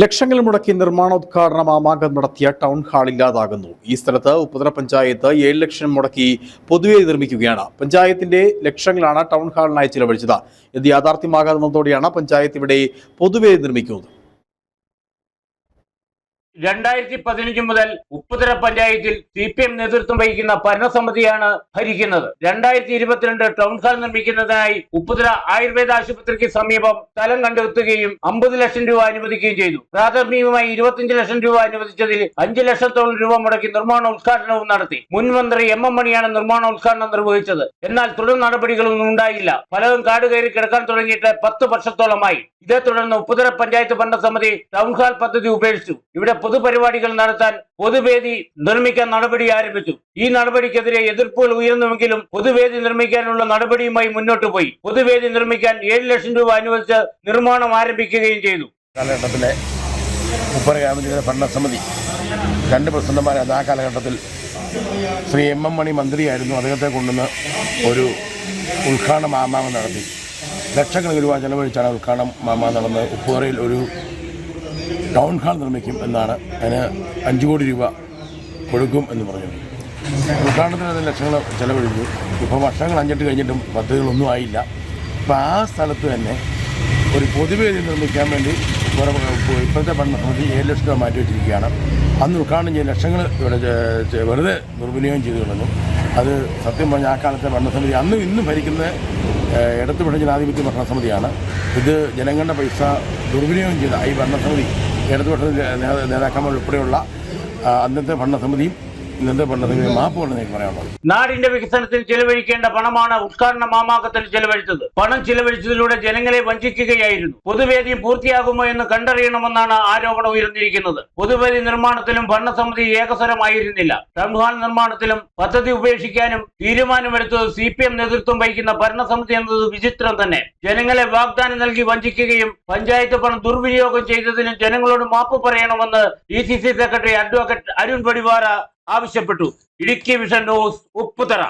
ലക്ഷങ്ങൾ മുടക്കി നിർമ്മാണോദ്ഘാടന മാമാങ്കം നടത്തിയ ടൗൺ ഹാൾ ഇല്ലാതാകുന്നു. ഈ സ്ഥലത്ത് ഉപതല പഞ്ചായത്ത് ഏഴ് ലക്ഷം മുടക്കി പൊതുവെ നിർമ്മിക്കുകയാണ്. പഞ്ചായത്തിന്റെ ലക്ഷങ്ങളാണ് ടൗൺ ഹാളിനായി ചിലവഴിച്ചത്. ഇത് യാഥാർത്ഥ്യമാകാവുന്നതോടെയാണ് പഞ്ചായത്ത് ഇവിടെ പൊതുവെ നിർമ്മിക്കുന്നത്. രണ്ടായിരത്തി പതിനഞ്ച് മുതൽ ഉപ്പുതര പഞ്ചായത്തിൽ സി പി എം നേതൃത്വം വഹിക്കുന്ന ഭരണസമിതിയാണ് ഭരിക്കുന്നത്. രണ്ടായിരത്തി ഇരുപത്തിരണ്ട് ടൗൺ ഹാൾ നിർമ്മിക്കുന്നതിനായി ഉപ്പുതര ആയുർവേദ ആശുപത്രിക്ക് സമീപം സ്ഥലം കണ്ടെത്തുകയും അമ്പത് ലക്ഷം രൂപ അനുവദിക്കുകയും ചെയ്തു. പ്രാഥമികമായി ഇരുപത്തിയഞ്ച് ലക്ഷം രൂപ അനുവദിച്ചതിൽ അഞ്ച് ലക്ഷത്തോളം രൂപ മുടക്കി നിർമ്മാണ ഉദ്ഘാടനവും നടത്തി. മുൻ മന്ത്രി എം എം മണിയാണ് നിർമ്മാണ ഉദ്ഘാടനം നിർവഹിച്ചത്. എന്നാൽ തുടർ നടപടികളൊന്നും ഉണ്ടായില്ല. പലതും കാട് കയറി കിടക്കാൻ തുടങ്ങിയിട്ട് പത്ത് വർഷത്തോളമായി. ഇതേ തുടർന്ന് ഉപ്പുതര പഞ്ചായത്ത് ഭരണസമിതി ടൗൺ ഹാൾ പദ്ധതി ഉപേക്ഷിച്ചു. ഇവിടെ പൊതുപരിപാടികൾ നടത്താൻ പൊതുവേദി നിർമ്മിക്കാൻ നടപടി ആരംഭിച്ചു. ഈ നടപടിക്കെതിരെ എതിർപ്പുകൾ ഉയർന്നുവെങ്കിലും പൊതുവേദി നിർമ്മിക്കാനുള്ള നടപടിയുമായി മുന്നോട്ട് പോയി. പൊതുവേദി നിർമ്മിക്കാൻ ഏഴ് ലക്ഷം രൂപ അനുവദിച്ച് നിർമ്മാണം ആരംഭിക്കുകയും ചെയ്തു. കാലഘട്ടത്തിലെ ഉപ്പര ഗ്രാമീണ ഭരണസമിതി രണ്ട് പ്രസിഡന്റുമാരെ ആ കാലഘട്ടത്തിൽ ശ്രീ എം എം മണി മന്ത്രിയായിരുന്നു. അദ്ദേഹത്തെ കൊണ്ടുവന്ന് ഒരു ഉദ്ഘാടന മാമാവ് നടത്തി. ലക്ഷക്കണക്കിന് രൂപ ചെലവഴിച്ചാണ് ഉദ്ഘാടനം മാമാവ് നടന്നത്. ഉപ്പുറയിൽ ഒരു ടൗൺ ഹാൾ നിർമ്മിക്കും എന്നാണ് അതിന് അഞ്ച് കോടി രൂപ കൊടുക്കും എന്ന് പറഞ്ഞു ഉദ്ഘാടനത്തിന് അതിന് ലക്ഷങ്ങൾ ചെലവഴിച്ചു. ഇപ്പോൾ വർഷങ്ങൾ അഞ്ചെട്ട് കഴിഞ്ഞിട്ടും പദ്ധതികളൊന്നും ആയില്ല. അപ്പോൾ ആ സ്ഥലത്ത് തന്നെ ഒരു പൊതുവേദി നിർമ്മിക്കാൻ വേണ്ടി ഇപ്പോഴത്തെ ഭരണസമിതി ഏഴ് ലക്ഷം രൂപ മാറ്റി വെച്ചിരിക്കുകയാണ്. അന്ന് ഉദ്ഘാടനം ചെയ്ത ലക്ഷങ്ങൾ ഇവിടെ വെറുതെ ദുർവിനിയോഗം ചെയ്തു കളഞ്ഞു അത് സത്യം പറഞ്ഞ ആ കാലത്തെ ഭരണസമിതി അന്നും ഇന്നും ഭരിക്കുന്ന ഏഹ്, ഇടതുപക്ഷ ജനാധിപത്യ ഭരണസമിതിയാണ് ഇത് ജനങ്ങളുടെ പൈസ ദുർവിനിയോഗം ചെയ്ത ഈ ഭരണസമിതി ഇടതുപക്ഷ നേതാക്കന്മാർ ഉൾപ്പെടെയുള്ള അന്നത്തെ ഭരണസമിതിയും ഇന്നത്തെ മാപ്പ് നാടിന്റെ വികസനത്തിൽ ചെലവഴിക്കേണ്ട പണമാണ് ഉദ്ഘാടന മാമാങ്കത്തിൽ ചെലവഴിച്ചത്. പണം ചെലവഴിച്ചതിലൂടെ ജനങ്ങളെ വഞ്ചിക്കുകയായിരുന്നു. പൊതുവേദി പൂർത്തിയാകുമോ എന്ന് കണ്ടറിയണമെന്നാണ് ആരോപണം ഉയർന്നിരിക്കുന്നത്. പൊതുവേദി നിർമ്മാണത്തിലും ഭരണസമിതി ഏകസ്വരമായിരുന്നില്ല ടൗൺഹാൾ നിർമ്മാണത്തിലും പദ്ധതി ഉപേക്ഷിക്കാനും തീരുമാനമെടുത്തത് സി പി എം നേതൃത്വം വഹിക്കുന്ന ഭരണസമിതി എന്നത് വിചിത്രം തന്നെ. ജനങ്ങളെ വാഗ്ദാനം നൽകി വഞ്ചിക്കുകയും പഞ്ചായത്ത് പണം ദുർവിനിയോഗം ചെയ്തതിന് ജനങ്ങളോട് മാപ്പ് പറയണമെന്ന് D C C secretary advocate Arun Padivara ആവശ്യപ്പെട്ടു. Idukki Vision News Upputhara.